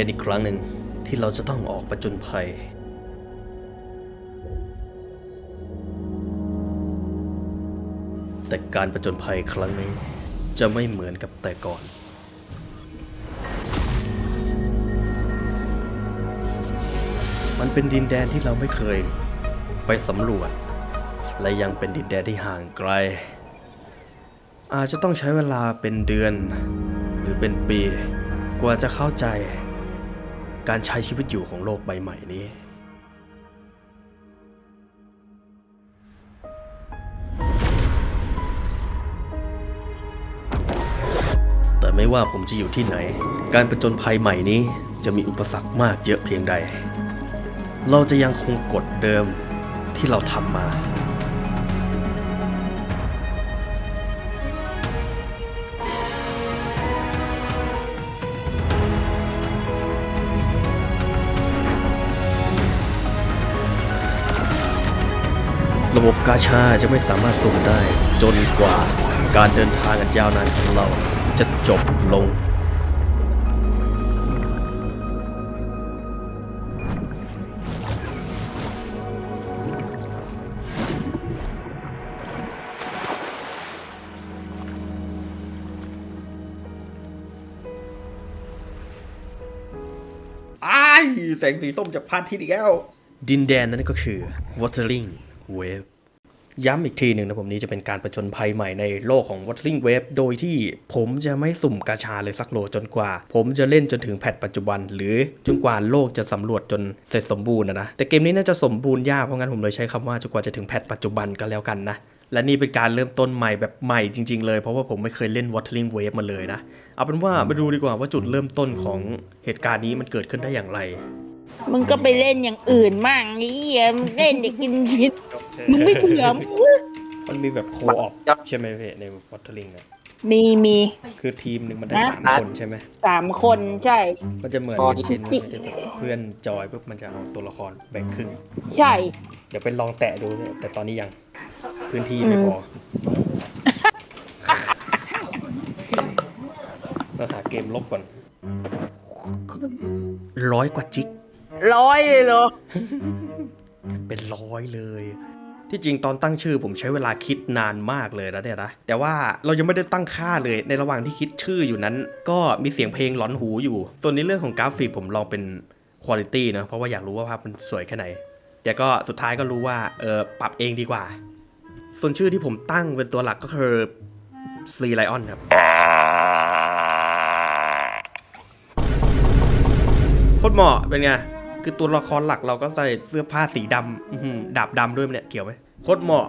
เป็นอีกครั้งหนึ่งที่เราจะต้องออกประจนภัย แต่การประจนภัยครั้งนี้จะไม่เหมือนกับแต่ก่อน มันเป็นดินแดนที่เราไม่เคยไปสำรวจ และยังเป็นดินแดนที่ห่างไกล อาจจะต้องใช้เวลาเป็นเดือน หรือเป็นปี กว่าจะเข้าใจ การใช้ชีวิตอยู่ของโลกใบใหม่นี้แต่ไม่ว่าผมจะอยู่ที่ไหน การประจนภัยใหม่นี้จะมีอุปสรรคมากเยอะเพียงใด เราจะยังคงกฎเดิมที่เราทำมา ระบบกาชาจะไม่สามารถสุ่มได้ จนกว่าการเดินทางอันยาวนานของเราจะจบลง อ้ายแสงสีส้มจากพระอาทิตย์อีกแล้ว ดินแดนนั้นก็คือ Watering Wave ย้ำอีกทีหนึ่งนะผมนี้จะเป็นการประจนภัยใหม่ในโลกของ Watering Wave โดยที่ผมจะไม่สุ่มกาชาเลยสักโลจนกว่า ผมจะเล่นจนถึงแพทปัจจุบัน หรือจนกว่าโลกจะสำรวจจนเสร็จสมบูรณ์นะนะ แต่เกมนี้น่าจะสมบูรณ์ยากเพราะงั้นผมเลยใช้คำว่าจนกว่าจะถึงแพทปัจจุบันก็แล้วกันนะ และนี่เป็นการเริ่มต้นใหม่แบบใหม่จริง ๆ เลยเพราะว่าผมไม่เคยเล่น Watering Wave มาเลยนะ เอาเป็นว่ามาดูดีกว่าว่าจุดเริ่มต้นของเหตุการณ์นี้มันเกิดขึ้นได้อย่างไร มึงก็ไปเล่นอย่างอื่นมั่งนี่เหี้ยมึงเล่นเด็กกินพิษมึงไม่เบื่อมึงมันมีแบบโคออฟใช่ไหมพี่ใน Watering อะมีมีคือทีมหนึ่งมันได้นะสามคนใช่ไหมสามคนใช่ มันจะเหมือนอ๋อเป็นเชนที่แบบเพื่อนจอยปุ๊บมันจะเอาตัวละครแบ่งครึ่งใช่ เดี๋ยวไปลองแตะดูเนี่ยแต่ตอนนี้ยังพื้นที่ไม่พอเราหาเกมลบก่อนร้อยกว่าจิก ร้อยเลยเหรอ เป็นร้อยเลย ที่จริงตอนตั้งชื่อผมใช้เวลาคิดนานมากเลยนะเนี่ยนะแต่ว่าเรายังไม่ได้ตั้งค่าเลยในระหว่างที่คิดชื่ออยู่นั้น ก็มีเสียงเพลงหลอนหูอยู่ ส่วนในเรื่องของกราฟิกผมลองเป็นคุณภาพนะเพราะว่าอยากรู้ว่าภาพมันสวยแค่ไหนแต่ก็สุดท้ายก็รู้ว่าเออปรับเองดีกว่า ส่วนชื่อที่ผมตั้งเป็นตัวหลักก็คือซีไลออนครับโคตรเหมาะเป็นไง คือตัวละครหลักเราก็ใส่เสื้อผ้าสีดำอื้อหือดาบดำด้วยเนี่ยเกี่ยวไหมโคตรเหมาะ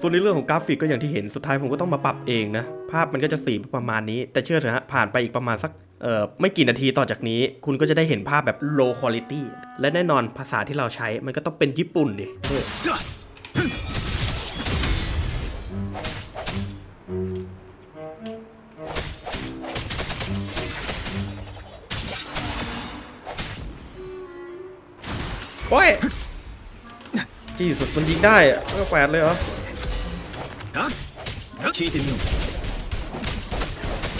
ส่วนในเรื่องของกราฟิกก็อย่างที่เห็นสุดท้ายผมก็ต้องมาปรับเองนะ ภาพมันก็จะสีประมาณนี้ แต่เชื่อเถอะฮะผ่านไปอีกประมาณสักเอ่อไม่กี่นาทีต่อจากนี้ คุณก็จะได้เห็นภาพแบบ low quality และแน่นอนภาษาที่เราใช้มันก็ต้องเป็นญี่ปุ่นดิเออ โอ้ยจีสุดมันยิงได้อะไม่แปดเลยเหรอ 聞いてみよう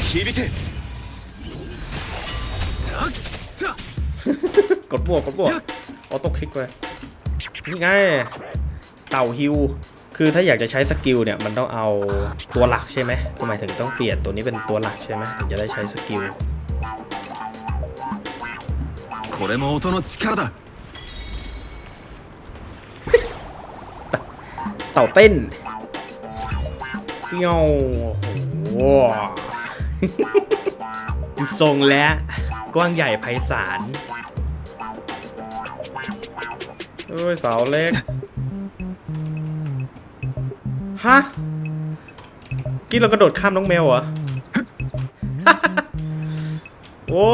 響け กดบวกกดบวกออโต้คลิกไปนี่ไง เต่าฮิว คือถ้าอยากจะใช้สกิลเนี่ย มันต้องเอาตัวหลักใช่ไหมทำไมายถึงต้องเปลี่ยนตัวนี้เป็นตัวหลักใช่ไหมถึงจะได้ใช้สกิล これも音の力だ เต่าเต้นเปี้ยวโอ้โหดูทรงแล้วกว้างใหญ่ไพศาลเอ้ยเสาเล็ก ฮะกี้เรากระโดดข้ามน้องแมวเหรอ โอ้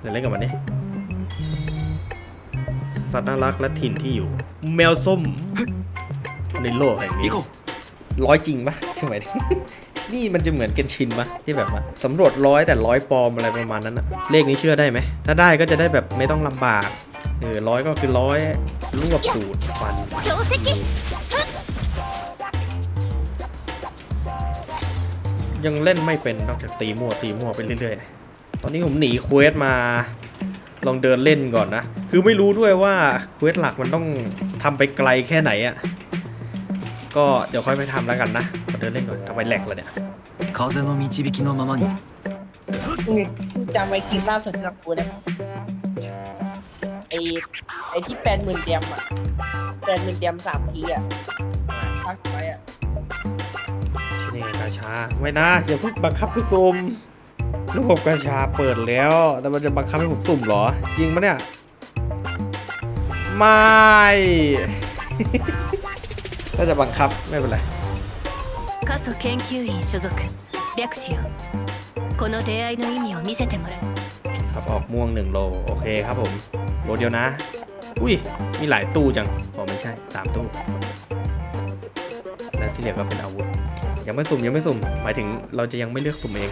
เดี๋ยวเล่นกับมันนี่สัตว์น่ารักและถิ่นที่อยู่ แมวส้ม ในโลกแห่งนี้ ร้อยจริงปะทำไมนี่มันจะเหมือนเกนชินปะที่แบบว่าสำรวจร้อยแต่ร้อยปลอมอะไรประมาณนั้นอะเลขนี้เชื่อได้ไหม ถ้าได้ก็จะได้แบบไม่ต้องลำบากหรือร้อยก็คือร้อยรวบสูตรฟันยังเล่นไม่เป็นนอกจากตีมั่วตีมั่วไปเรื่อยๆ ตอนนี้ผมหนีเควสมาลองเดินเล่นก่อนนะ คือไม่รู้ด้วยว่าเควสหลักมันต้องทำไปไกลแค่ไหนอะ ก็เดี๋ยวค่อยไปทำแล้วกันนะขอเดินเล่นก่อนทำไมแหลกแล้วเนี่ย 風の導きのままに จำไว้คลิปล่าสุดที่เราพูดได้ไหมไอไอที่แปดหมื่นเดียมอ่ะแปดหมื่นเดียมสามทีอ่ะพักไว้อ่ะ ที่นี่กาชาไม่นะอย่าเพิ่งบังคับผู้สุ่มระบบกาชาเปิดแล้ว แต่มันจะบังคับให้ผมสุ่มเหรอ จริงปะเนี่ย ไม่ ถ้าจะบังคับไม่เป็นไร 過疎研究員所属略しようこの出会いの意味を見せてもらう ครับออกม่วงหนึ่งโล โอเคครับผม โลเดียวนะ อุ้ย มีหลายตู้จังอ๋อไม่ใช่สามตู้ แล้วที่เหลือก็เป็นอาวุธ ยังไม่สุ่มยังไม่สุ่ม หมายถึงเราจะยังไม่เลือกสุ่มเอง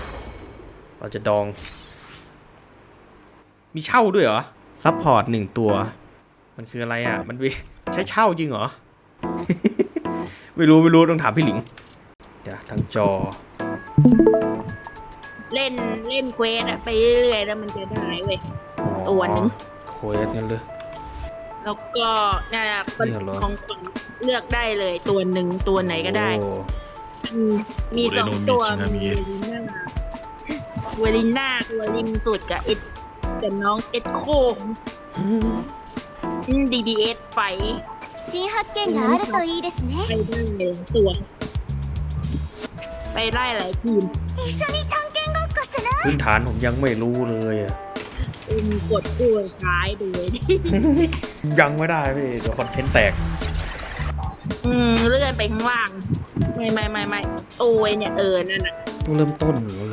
เราจะดอง มีเช่าด้วยเหรอ ซัพพอร์ตหนึ่งตัว มันคืออะไรอ่ะ มันมีใช้เช่าจริงเหรอ ไม่รู้ไม่รู้ต้องถามพี่หลิงเดี๋ยวทางจอ เล่นเล่นเควสอะไปเรื่อยๆแล้วมันจะได้เว้ย ตัวหนึ่ง โคสกันเลย แล้วก็เนี่ยคนนี่เหรอ ของขวัญเลือกได้เลยตัวหนึ่งตัวไหนก็ได้โอ้อืมมีสองตัวมีเวลิน่าตัวริมสุดกับเอ็ดกับน้องเอ็ดโคดีดีเอสไฟ 新発見があるといいですね ไปได้เลยตัว ไปได้หลายทีม 一緒に探検ごっこする พื้นฐานผมยังไม่รู้เลยอะ อืมกดตัวท้ายดูเลย ยังไม่ได้พี่เดี๋ยวคอนเทนต์แตก อืมเลื่อนไปข้างล่าง ไม่ไม่ไม่ไม่โอ้ยเนี่ยเออนั่นน่ะ ต้องเริ่มต้นเลย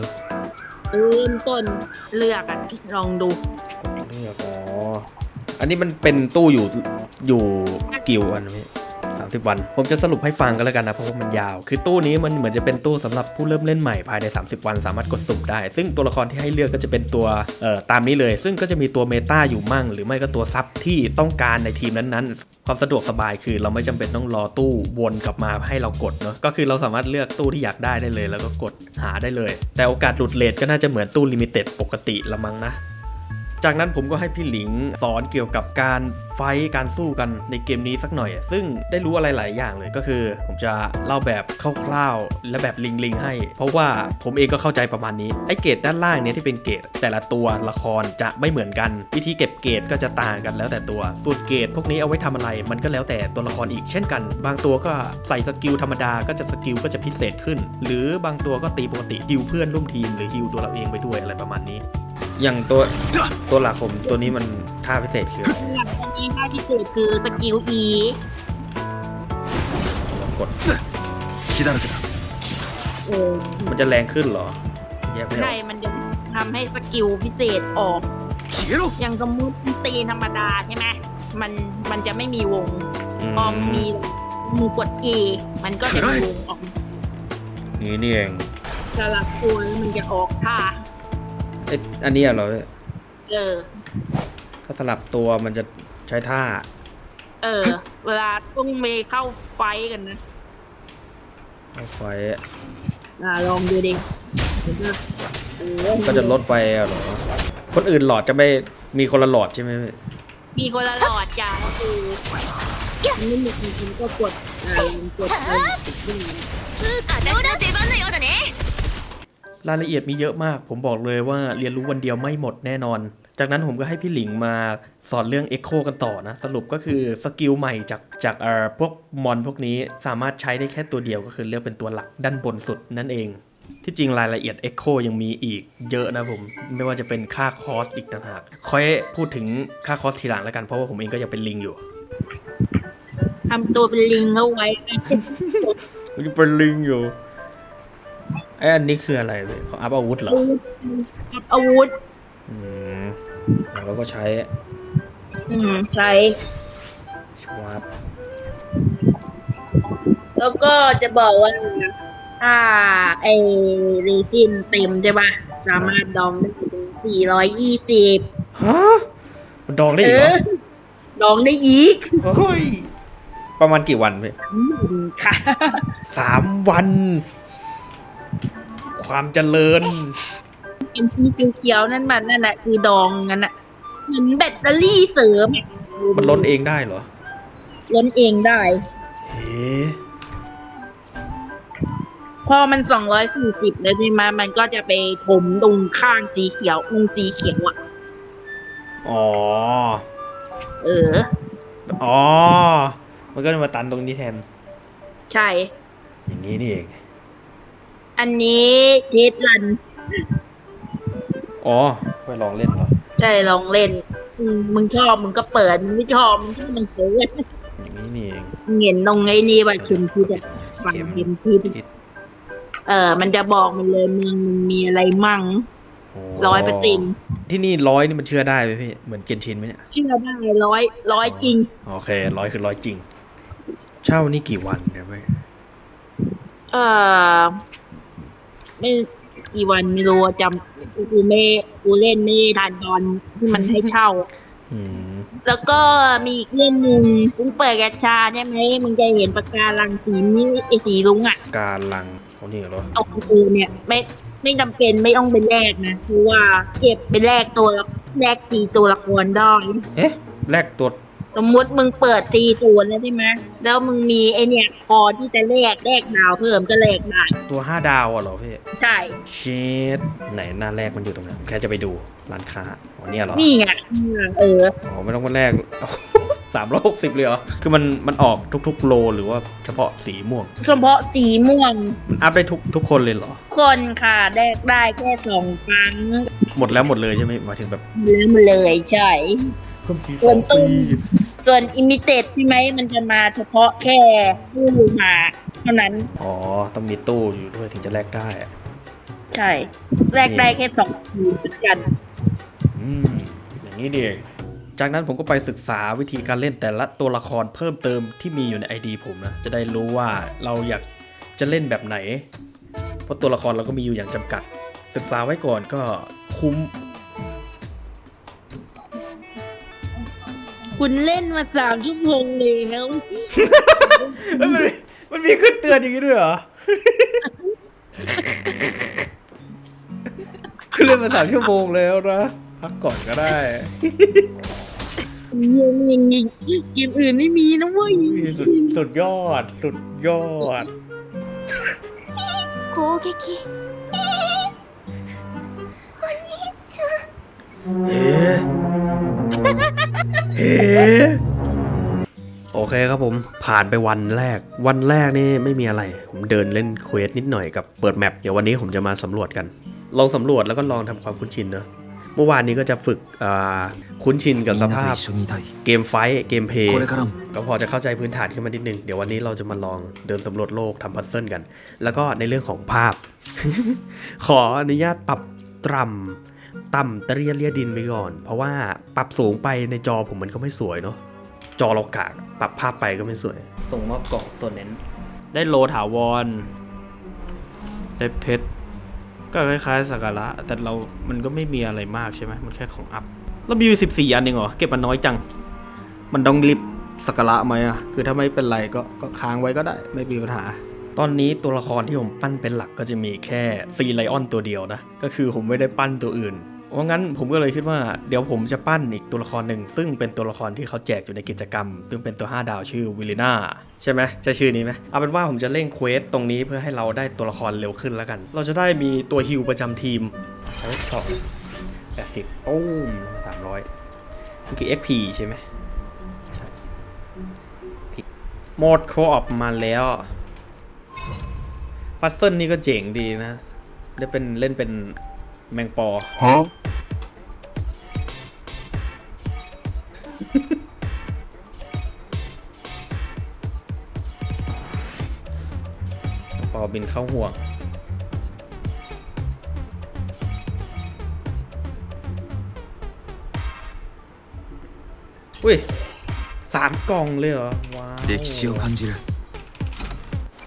เริ่มต้นเลือกอ่ะลองดู กดเลือกอ๋อ อันนี้มันเป็นตู้อยู่ อยู่กี่วันนะพี่สามสิบวัน ผมจะสรุปให้ฟังกันแล้วกันนะ เพราะว่ามันยาว คือตู้นี้มันเหมือนจะเป็นตู้สำหรับผู้เริ่มเล่นใหม่ภายใน 30 วันสามารถกดสุ่มได้ ซึ่งตัวละครที่ให้เลือกก็จะเป็นตัวเอ่อตามนี้เลย ซึ่งก็จะมีตัวเมตาอยู่มั่ง หรือไม่ก็ตัวซับที่ต้องการในทีมนั้นๆ ความสะดวกสบายคือเราไม่จำเป็นต้องรอตู้วนกลับมาให้เรากดเนาะ ก็คือเราสามารถเลือกตู้ที่อยากได้ได้เลย แล้วก็กดหาได้เลย แต่โอกาสหลุดเลทก็น่าจะเหมือนตู้ลิมิเต็ดปกติละมั้งนะ จากนั้นผมก็ให้พี่หลิงสอนเกี่ยวกับการไฟการสู้กันในเกมนี้สักหน่อย ซึ่งได้รู้อะไรหลายอย่างเลยก็คือ ผมจะเล่าแบบคร่าวๆและแบบลิงๆให้ เพราะว่าผมเองก็เข้าใจประมาณนี้ไอ้เกรดด้านล่างเนี่ยที่เป็นเกรดแต่ละตัวละครจะไม่เหมือนกัน วิธีเก็บเกรดก็จะต่างกันแล้วแต่ตัวส่วนเกรดพวกนี้เอาไว้ทำอะไร มันก็แล้วแต่ตัวละครอีกเช่นกัน บางตัวก็ใส่สกิลธรรมดาก็จะสกิลก็จะพิเศษขึ้น หรือบางตัวก็ตีปกติฮิวเพื่อนร่วมทีมหรือฮิวตัวเราเองไปด้วยอะไรประมาณนี้ อย่างตัวตัวหลักผมตัวนี้มันท่าพิเศษคืออะไร หลังจากนี้ท่าพิเศษคือสกิล E กด 隙だらけだ เออ มันจะแรงขึ้นเหรอแยกไม่อ ใช่ อก มันจะทำให้สกิลพิเศษออก 消えろ อย่างสมมติตีธรรมดาใช่ไหมมันมันจะไม่มีวง อื พอมีมือกด E มันก็จะมีวงออก นี่นี่เอง สลับตัวแล้วมันจะออกท่า เ อ๊ะอันนี้เหรอ เออ ถ้าสลับตัวมันจะใช้ท่า เออ เวลาต้องเมเข้าไฟท์กันนะ เอาไฟ อ่าลองดูดิเออ ก็จะลดไฟอะเหรอ คนอื่นหลอดจะไม่มีคนละหลอดใช่ไหม มีคนละหลอดจ้าก็คือไม่มีจริงๆก็กดอ่ากดไป 私の出番のようだね รายละเอียดมีเยอะมาก ผมบอกเลยว่าเรียนรู้วันเดียวไม่หมดแน่นอน จากนั้นผมก็ให้พี่หลิงมาสอนเรื่อง Echo กันต่อนะ สรุปก็คือสกิลใหม่จากจากเอ่อพวกมอนพวกนี้สามารถใช้ได้แค่ตัวเดียวก็คือเลือกเป็นตัวหลักด้านบนสุดนั่นเอง ที่จริงรายละเอียด Echo ยังมีอีกเยอะนะผม ไม่ว่าจะเป็นค่าคอสอีกต่างหากค่อยพูดถึงค่าคอสทีหลังแล้วกันเพราะว่าผมเองก็ยังเป็นลิงอยู่ทำตัวเป็นลิงเอาไว้ ยังเป็นลิงอยู่ ไอ้อันนี้คืออะไรเลยของอัพอาวุธเหรอกับอาวุธ อืมแล้วก็ใช้ อืมใช้ชวาบแล้วก็จะบอกว่าถ้าไอเรซินเต็มใช่ปะสามารถดองได้ถึงสี่ร้อยยี่สิบฮะมันดองได้เออีกเหรออดองได้อีกเฮ้ยประมาณกี่วันพี่อืมค่ะสามวัน ความเจริญ เป็นสีเขียวๆนั่นมันนั่นแหละคือดองงั้นน่ะเหมือนแบตเตอรี่เสริมมันล้นเองได้เหรอ ล้นเองได้ เฮ้ พอมันสองร้อยสี่สิบแล้วใช่ไหมมันก็จะไปถมตรงข้างสีเขียวตรงสีเขียวอะ อ๋อ เออ อ๋อ มันก็จะมาตันตรงนี้แทน ใช่ อย่างนี้นี่เอง อันนี้เทสลันอ๋อไปลองเล่นเหรอใช่ลองเล่นอืมมึงชอบมึงก็เปิด มึงไม่ชอบมึงก็มันเสียอย่างนี้นี่เองเห็นตรงไอ้นี่ว่าเข็มทิศอะฝั่งเข็มเข็มทิศทิศเออ มันจะบอกมันเลยมึงมึงมีอะไรมั่ง โร้อยเปอร์เซ็นต์ ที่นี่ร้อยนี่มันเชื่อได้ไหมพี่ เหมือนเกนชินไหมเนี่ย เชื่อได้ร้อยร้อยจริง โอเคร้อยคือร้อยจริง เช่านี่กี่วันเนี่ยพี่เออ ไม่กี่วันไม่รู้อะจำกูไม่กูเล่นไม่ทันตอนที่มันให้เช่า อืม แล้วก็มีอีกเล่นหนึ่งมึงเปิดกระชาใช่ไหมมึงจะเห็นปากการังสีนี้ไอสีลุงอะการลังเขานี่เหรอตรงกูเนี่ย ไม่ไม่จำเป็นไม่ต้องเป็นแรกนะคือว่าเก็บเป็นแรกตัวละแรกตีตัวละครได้ เอ๊ะแรกตัว สมมติมึงเปิดตีศูนย์แล้วใช่ไหมแล้วมึงมีไอเนี่ยพอที่จะแลกแลกดาวเพิ่มก็แลกได้ตัวห้าดาวอะเหรอพี่ใช่ เชดไหนหน้าแรกมันอยู่ตรงไหนผมแค่จะไปดูร้านค้าอ๋อเนี่ยเหรอนี่ไงเอออ๋อไม่ต้องมาแรกสามร้อยหกสิบเลยเหรอ คือมันมันออกทุกๆโลหรือว่าเฉพาะสีม่วง เฉพาะสีม่วง มันอัพได้ทุกทุกคนเลยเหรอ คนค่ะแลกได้แค่สองครั้ง หมดแล้วหมดเลยใช่ไหมหมายถึงแบบแล้วมาเลยใช่ เพิ่มสีส่วนตุ้มส่วนอิมิเต็ดใช่ไหมมันจะมาเฉพาะแค่ผู้มาเท่านั้น อ๋อ ต้องมีตู้อยู่ด้วยถึงจะแลกได้อะใช่ แลกได้แค่สองทีเหมือนกัน อืม อย่างนี้นี่เองจากนั้นผมก็ไปศึกษาวิธีการเล่นแต่ละตัวละครเพิ่มเติมที่มีอยู่ใน ID ผมนะ จะได้รู้ว่าเราอยากจะเล่นแบบไหน เพราะตัวละครเราก็มีอยู่อย่างจำกัด ศึกษาไว้ก่อนก็คุ้ม คุณเล่นมาสามชั่วโมงแล้วเอ้ยมันมีมันมีขึ้นเตือนอย่างนี้ด้วยเหรอคือเล่นมาสามชั่วโมงแล้วนะพักก่อนก็ได้ยังยังยังเกมอื่นไม่มีนะเว้ยสุดสุดยอด สุดยอด攻撃เฮ้ เฮโอเคครับผมผ่านไปวันแรก วันแรกนี่ไม่มีอะไร ผมเดินเล่นเควสนิดหน่อยกับเปิดแมปเดี๋ยววันนี้ผมจะมาสำรวจกัน ลองสำรวจแล้วก็ลองทำความคุ้นชินเนอะเมื่อวานนี้ก็จะฝึกคุ้นชินกับสภาพเกมไฟเกมเพย์ก็พอจะเข้าใจพื้นฐานขึ้นมานิดนึง เดี๋ยววันนี้เราจะมาลองเดินสำรวจโลกทำพัซเซิลกัน แล้วก็ในเรื่องของภาพ ขออนุญาตปรับตรำ ต่ำเตรียเรียดินไปก่อน เพราะว่าปรับสูงไปในจอผมมันก็ไม่สวยเนาะจอเรากากปรับภาพไปก็ไม่สวย ส่งมอบกล่องโซนเน้นได้โลถาวรได้เพชรก็คล้ายๆสักการะแต่เรา มันก็ไม่มีอะไรมากใช่ไหมมันแค่ของอัพเรามีอยู่สิบสี่อันเองเหรอ เก็บมันน้อยจัง มันต้องรีบสักการะไหมอะ คือถ้าไม่เป็นไรก็ก็ค้างไว้ก็ได้ ไม่มีปัญหา ตอนนี้ตัวละครที่ผมปั้นเป็นหลักก็จะมีแค่ซีไลออนตัวเดียวนะ ก็คือผมไม่ได้ปั้นตัวอื่น เพราะงั้นผมก็เลยคิดว่าเดี๋ยวผมจะปั้นอีกตัวละครหนึ่ง ซึ่งเป็นตัวละครที่เขาแจกอยู่ในกิจกรรม ซึ่งเป็นตัว 5 ดาวชื่อวิลิน่าใช่ไหมใช่ชื่อนี้ไหมเอาเป็นว่าผมจะเร่งเควสตรงนี้เพื่อให้เราได้ตัวละครเร็วขึ้นแล้วกัน เราจะได้มีตัวฮิลประจำทีมใช้สองแปดสิบโอ้มสามร้อยนี่คือ XP ใช่ไหมใช่ผิดโหมดโคออปมาแล้วพัซเซิลนี่ก็เจ๋งดีนะ ได้เป็นเล่นเป็นแมงปอป อบินเข้าห่วง อุ้ยสามกล่องเลยเหรอ ว้าว 歴史を感じる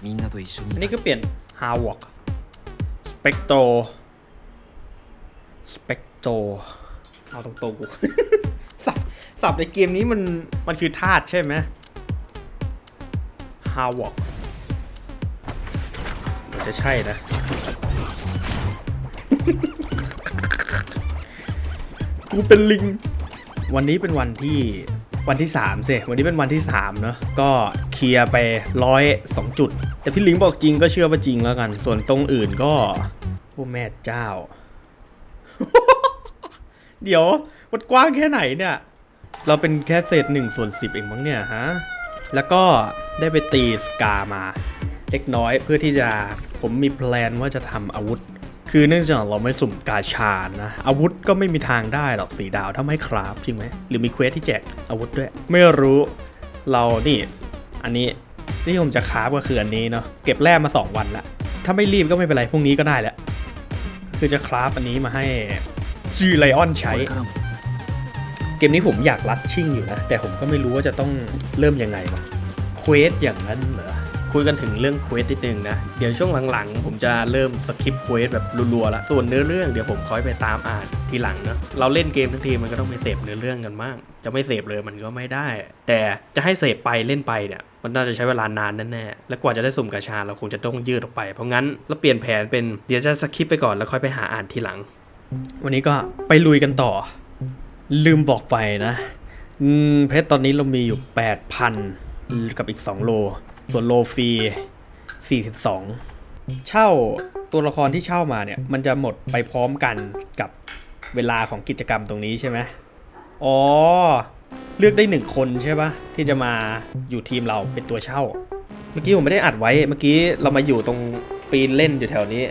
みんなと一緒 อัน にい นี้ たい ก็เปลี่ยนฮาวอกสเปกโตสเปกโตเอาตรงๆกู สับสับในเกมนี้มันมันคือธาตุใช่ไหมฮาวอกมัน จะใช่นะ กูเป็นลิง วันนี้เป็นวันที่วันที่3สิวันนี้เป็นวันที่3เนอะก็เคลียร์ไปร้อยสองจุด แต่พี่ลิงบอกจริงก็เชื่อว่าจริงแล้วกัน ส่วนตรงอื่นก็โอ้แม่เจ้า เดี๋ยวมันกว้างแค่ไหนเนี่ย เราเป็นแค่เศษหนึ่งส่วนสิบเองมั้งเนี่ยฮะ แล้วก็ได้ไปตีสกามาเล็กน้อยเพื่อที่จะ ผมมีแพลนว่าจะทำอาวุธ คือเนื่องจากเราไม่สุ่มกาชานะ อาวุธก็ไม่มีทางได้หรอกสีดาวถ้าไม่คราฟจริงไหมหรือมีเควสที่แจกอาวุธด้วย ไม่รู้เรานี่ อันนี้ที่ผมจะคราฟก็คืออันนี้เนาะเก็บแร่มา 2 วันละถ้าไม่รีบก็ไม่เป็นไรพรุ่งนี้ก็ได้แล้วคือจะคราฟอันนี้มาให้ซีไลออนใช้ เกมนี้ผมอยากลัดชิ่งอยู่นะ แต่ผมก็ไม่รู้ว่าจะต้องเริ่มยังไงวะเควสอย่างนั้นเหรอ คุยกันถึงเรื่องเควสนิดนึงนะ เดี๋ยวช่วงหลังๆ ผมจะเริ่มสคริปเควสแบบรัวๆละส่วนเนื้อเรื่องเดี๋ยวผมคอยไปตามอ่านทีหลังเนาะเราเล่นเกมทั้งทีมันก็ต้องไปเสพเนื้อเรื่องกันบ้างจะไม่เสพเลยมันก็ไม่ได้ แต่จะให้เสพไปเล่นไปเนี่ยมันน่าจะใช้เวลานานแน่ๆ และกว่าจะได้สุ่มกาชาเราคงจะต้องยืดออกไป เพราะงั้นเราเปลี่ยนแผนเป็นเดี๋ยวจะสคริปไปก่อนแล้วค่อยไปหาอ่านทีหลัง วันนี้ก็ไปลุยกันต่อ ลืมบอกไปนะเพชรตอนนี้เรามีอยู่ 8,000 กับอีก 2 โล ส่วนโลฟี42 เช่าตัวละครที่เช่ามาเนี่ย มันจะหมดไปพร้อมกันกับเวลาของกิจกรรมตรงนี้ใช่ไหมอ๋อ เลือกได้หนึ่งคนใช่ปะที่จะมาอยู่ทีมเราเป็นตัวเช่า เมื่อกี้ผมไม่ได้อัดไว้ เมื่อกี้เรามาอยู่ตรงปีนเล่นอยู่แถวนี้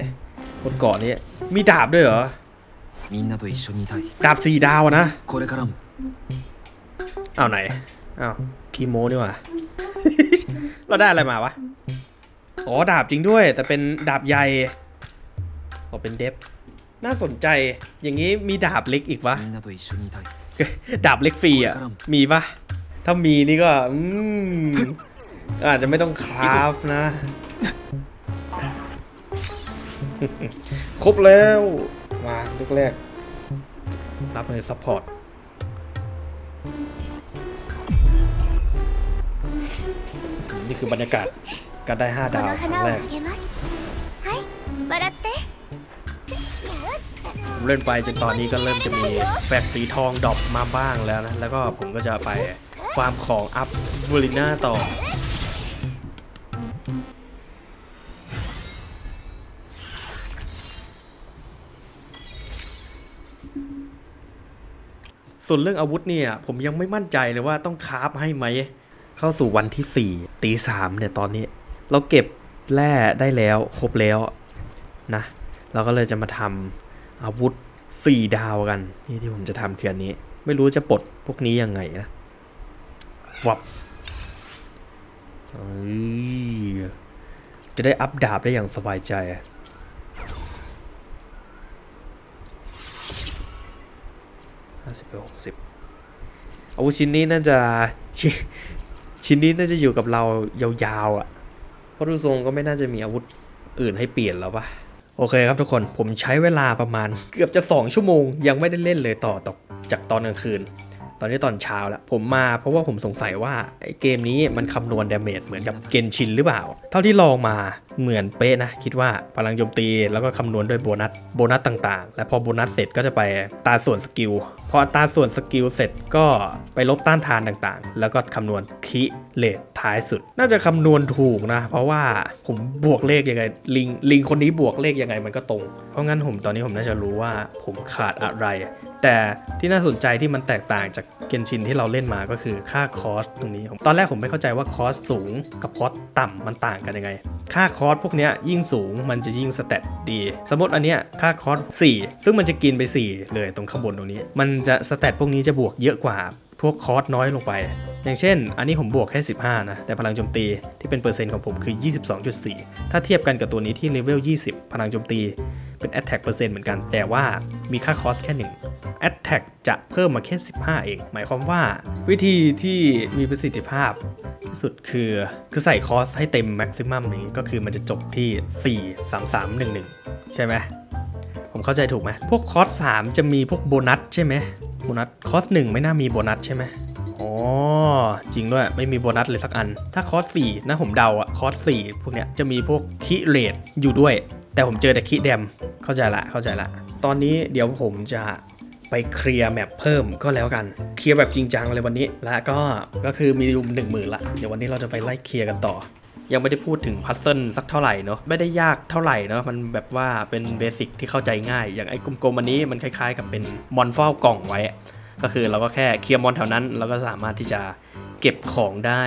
บนเกาะนี้ มีดาบด้วยเหรอดาบสี่ดาวนะเอาไหนเอาวคีโมนี่ว่า เราได้อะไรมาวะ อ๋อ ดาบจริงด้วย แต่เป็นดาบใหญ่อ๋เป็นเดฟ น่าสนใจ อย่างนี้มีดาบเล็กอีกวะ ดาบเล็กฟรีอะ มีปะถ้ามีนี่ก็ อืมอาจจะไม่ต้องคราฟนะ ครบแล้ว มาลูกแรก รับเลยซัพพอร์ต นี่คือบรรยากาศการได้ 5 ดาวครั้งแรกเล่นไปจนตอนนี้ก็เริ่มจะมีแฟกสีทองดอกมาบ้างแล้วนะ แล้วก็ผมก็จะไปฟาร์มของอัพบูลิน่าต่อส่วนเรื่องอาวุธเนี่ยผมยังไม่มั่นใจเลยว่าต้องคาร์ฟให้ไหม เข้าสู่วันที่4ตีสามเนี่ยตอนนี้ เราเก็บแร่ได้แล้วครบแล้วนะเราก็เลยจะมาทำอาวุธ 4 ดาวกันนี่ที่ผมจะทำคืออันนี้ ไม่รู้จะปลดพวกนี้ยังไงนะวับจะได้อัพดาบได้อย่างสบายใจห้าสิบไปหกสิบอาวุธชิ้นนี้น่าจะ ชิ้นนี้น่าจะอยู่กับเรายาวๆอะ เพราะดูทรงก็ไม่น่าจะมีอาวุธอื่นให้เปลี่ยนแล้วปะโอเคครับทุกคนผมใช้เวลาประมาณเกือบจะ 2 ชั่วโมง ยังไม่ได้เล่นเลยต่อตกจากตอนกลางคืน ตอนนี้ตอนเช้าแล้วผมมาเพราะว่าผมสงสัยว่าไอ้เกมนี้มันคำนวณดาเมจเหมือนกับเกนชินหรือเปล่า เท่าที่ลองมาเหมือนเป๊ะนะ คิดว่าพลังโจมตีแล้วก็คำนวณด้วยโบนัสโบนัสต่างๆ และพอโบนัสเสร็จก็จะไปตาส่วนสกิลพอตาส่วนสกิลเสร็จก็ไปลบต้านทานต่างๆ แล้วก็คำนวณคิเลทท้ายสุด น่าจะคำนวณถูกนะ เพราะว่าผมบวกเลขยังไงลิงลิงคนนี้บวกเลขยังไงมันก็ตรง เพราะงั้นผมตอนนี้ผมน่าจะรู้ว่าผมขาดอะไร แต่ที่น่าสนใจที่มันแตกต่างจากเกนชินที่เราเล่นมาก็คือค่าคอสตรงนี้ ตอนแรกผมไม่เข้าใจว่าคอสสูงกับคอสต่ำมันต่างกันยังไง ค่าคอสพวกนี้ยยิ่งสูงมันจะยิ่งสเตตดี สมมติอันเนี้ยค่าคอส4ซึ่งมันจะกินไป 4 เลยตรงข้างบนตรงนี้ มันจะสเตตพวกนี้จะบวกเยอะกว่า พวกคอสน้อยลงไป อย่างเช่น อันนี้ผมบวกแค่ 15 นะ แต่พลังโจมตีที่เป็นเปอร์เซ็นต์ของผมคือ 22.4 ถ้าเทียบกันกับตัวนี้ที่เลเวล 20 พลังโจมตีเป็น Attack เปอร์เซ็นต์เหมือนกัน แต่ว่ามีค่าคอสแค่1 Attack จะเพิ่มมาแค่ 15 เอง หมายความว่า วิธีที่มีประสิทธิภาพที่สุดคือคือใส่คอสให้เต็มแม็กซิมัมอย่างนี้ก็คือมันจะจบที่ 4 3 3 1 1 ใช่ไหมผมเข้าใจถูกไหมพวกคอร์ส3จะมีพวกโบนัสใช่ไหม บนัสคอร์ส1ไม่น่ามีโบนัสใช่ไหมอ๋อ จริงด้วย ไม่มีโบนัสเลยสักอัน ถ้าคอร์ส4นะผมเดาอะคอร์ส4พวกเนี้ยจะมีพวกคิเรทอยู่ด้วย แต่ผมเจอแต่คิแดมเข้าใจละเข้าใจละ ตอนนี้เดี๋ยวผมจะไปเคลียร์แมปเพิ่มก็แล้วกัน เคลียร์แบบจริงจังเลยวันนี้ และก็ก็คือมีรุมหนึ่งหมื่นละ เดี๋ยววันนี้เราจะไปไล่เคลียร์กันต่อ ยังไม่ได้พูดถึงพัซเซิลสักเท่าไหร่เนาะไม่ได้ยากเท่าไหร่เนาะมันแบบว่าเป็นเบสิกที่เข้าใจง่าย อย่างไอ้กลมๆอันนี้มันคล้ายๆ กับเป็นมอนเฝ้ากล่องไว้ ก็คือเราก็แค่เคลียร์มอนแถวนั้นเราก็สามารถที่จะเก็บของได้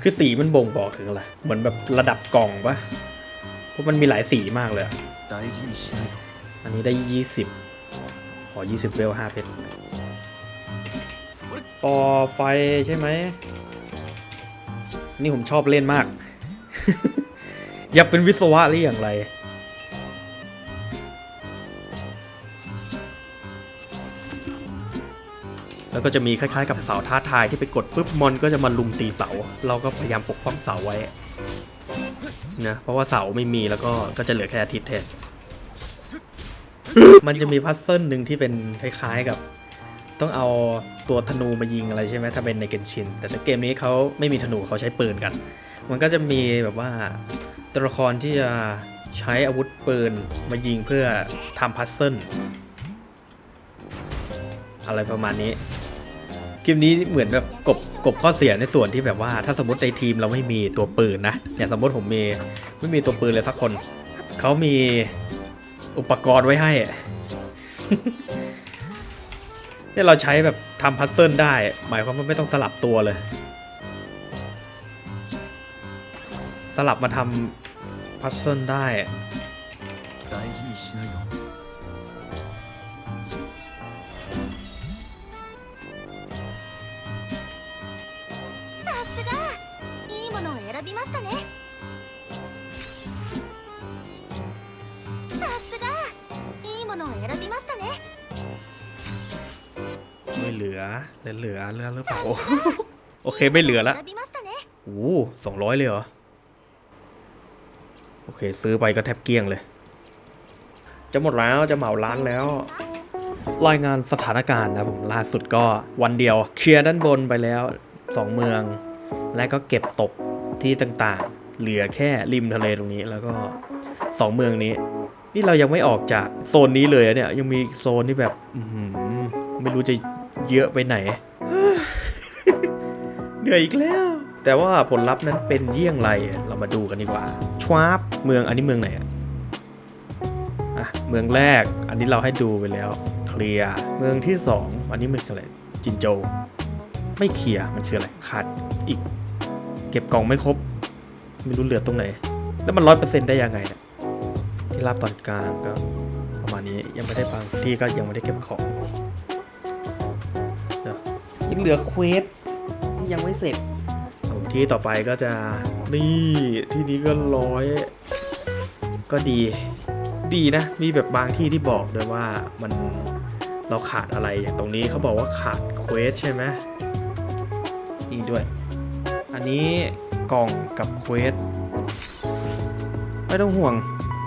คือสีมันบ่งบอกถึงอะไรเหมือนแบบระดับกล่องปะเพราะมันมีหลายสีมากเลยอันนี้ได้ 20ขอ20เวล5เพชรต่อไฟใช่ไหม นี่ผมชอบเล่นมาก อยากเป็นวิศวะหรืออย่างไร แล้วก็จะมีคล้าย ๆ กับเสาท้าทายที่ไปกดปุ๊บมอนก็จะมาลุมตีเสา เราก็พยายามปกป้องเสาไว้นะเพราะว่าเสาไม่มีแล้วก็ก็จะเหลือแค่อาทิตย์แทนมันจะมีพัซเซิลหนึ่งที่เป็นคล้ายๆกับ ต้องเอาตัวธนูมายิงอะไรใช่ไหมถ้าเป็นในเกนชิน แต่ในเกมนี้เขาไม่มีธนูเขาใช้ปืนกัน มันก็จะมีแบบว่าตัวละครที่จะใช้อาวุธปืนมายิงเพื่อทำพัซเซิลอะไรประมาณนี้เกมนี้เหมือนแบบกบกบข้อเสียในส่วนที่แบบว่า ถ้าสมมติในทีมเราไม่มีตัวปืนนะอย่างสมมติผมมีไม่มีตัวปืนเลยสักคนเขามีอุปกรณ์ไว้ให้ นี่ยเราใช้แบบทำพัซเซิลได้ หมายความว่าไม่ต้องสลับตัวเลย สลับมาทำพัซเซิลได้ 大事にしないと さすがいいものを選びましたね เหลือเหลือแล้วหรือเปล่าโอเคไม่เหลือละโอ้สองร้อยเลยเหรอ โอเค ซื้อไปก็แทบเกลี้ยงเลย จะหมดแล้วจะเหมาร้านแล้ว รายงานสถานการณ์นะผมล่าสุดก็วันเดียวเคลียร์ด้านบนไปแล้วสองเมือง และก็เก็บตกที่ต่างๆ เหลือแค่ริมทะเลตรงนี้แล้วก็สองเมืองนี้ นี่เรายังไม่ออกจากโซนนี้เลยเนี่ยยังมีโซนที่แบบไม่รู้จะ เยอะไปไหน เหนื่อยอีกแล้ว แต่ว่าผลลัพธ์นั้นเป็นเยี่ยงไร เรามาดูกันดีกว่า ชวาร์เมืองอันนี้เมืองไหนอะอะ เมืองแรก อันนี้เราให้ดูไปแล้ว เคลียร์ เมืองที่สองอันนี้มันคืออะไร จินโจ ไม่เคลียร์ มันคืออะไร ขาดอีก เก็บกล่องไม่ครบ ไม่รู้เหลือตรงไหน แล้วมันร้อยเปอร์เซ็นต์ได้ยังไงเนี่ยที่ราบตอนกลางก็ประมาณนี้ ยังไม่ได้บางที่ก็ยังไม่ได้เก็บของ ยังเหลือเควสที่ยังไม่เสร็จผมที่ต่อไปก็จะนี่ที่นี้ก็ร้อย ก็ดี ดีนะ มีแบบบางที่ที่บอกด้วยว่ามันเราขาดอะไรอย่างตรงนี้เขาบอกว่าขาดเควสใช่ไหมนี่ด้วย อันนี้กล่องกับเควสไม่ต้องห่วง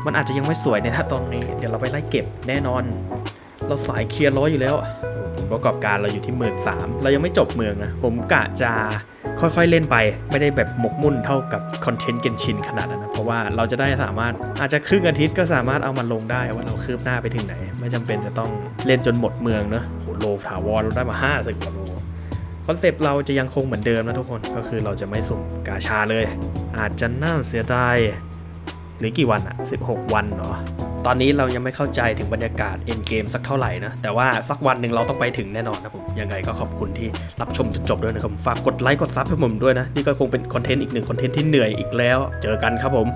มันอาจจะยังไม่สวยในนะตอนนี้ เดี๋ยวเราไปไล่เก็บแน่นอน เราสายเคลียร์ร้อยอยู่แล้ว ประกอบการเราอยู่ที่หมื่นสามเรายังไม่จบเมืองนะ ผมกะจะค่อยๆเล่นไป ไม่ได้แบบหมกมุ่นเท่ากับคอนเทนต์เกนชินขนาดนั้นนะ เพราะว่าเราจะได้สามารถอาจจะครึ่งอาทิตย์ก็สามารถเอามาลงได้ว่าเราคืบหน้าไปถึงไหน ไม่จำเป็นจะต้องเล่นจนหมดเมืองเนอะโหโลถาวรเราได้มา5้าสิบกว่าโลคอนเซปต์เราจะยังคงเหมือนเดิมนะทุกคนก็คือเราจะไม่สุ่มกาชาเลย อาจจะน่าเสียดายหรือกี่วันอะ16 วันเหรอ ตอนนี้เรายังไม่เข้าใจถึงบรรยากาศเอ็นเกมสักเท่าไหร่นะ แต่ว่าสักวันหนึ่งเราต้องไปถึงแน่นอนนะผมยังไงก็ขอบคุณที่รับชมจนจบด้วยนะครับฝากกดไลค์กดซับให้ผมด้วยนะ นี่ก็คงเป็นคอนเทนต์อีกหนึ่งคอนเทนต์ที่เหนื่อยอีกแล้ว เจอกันครับผม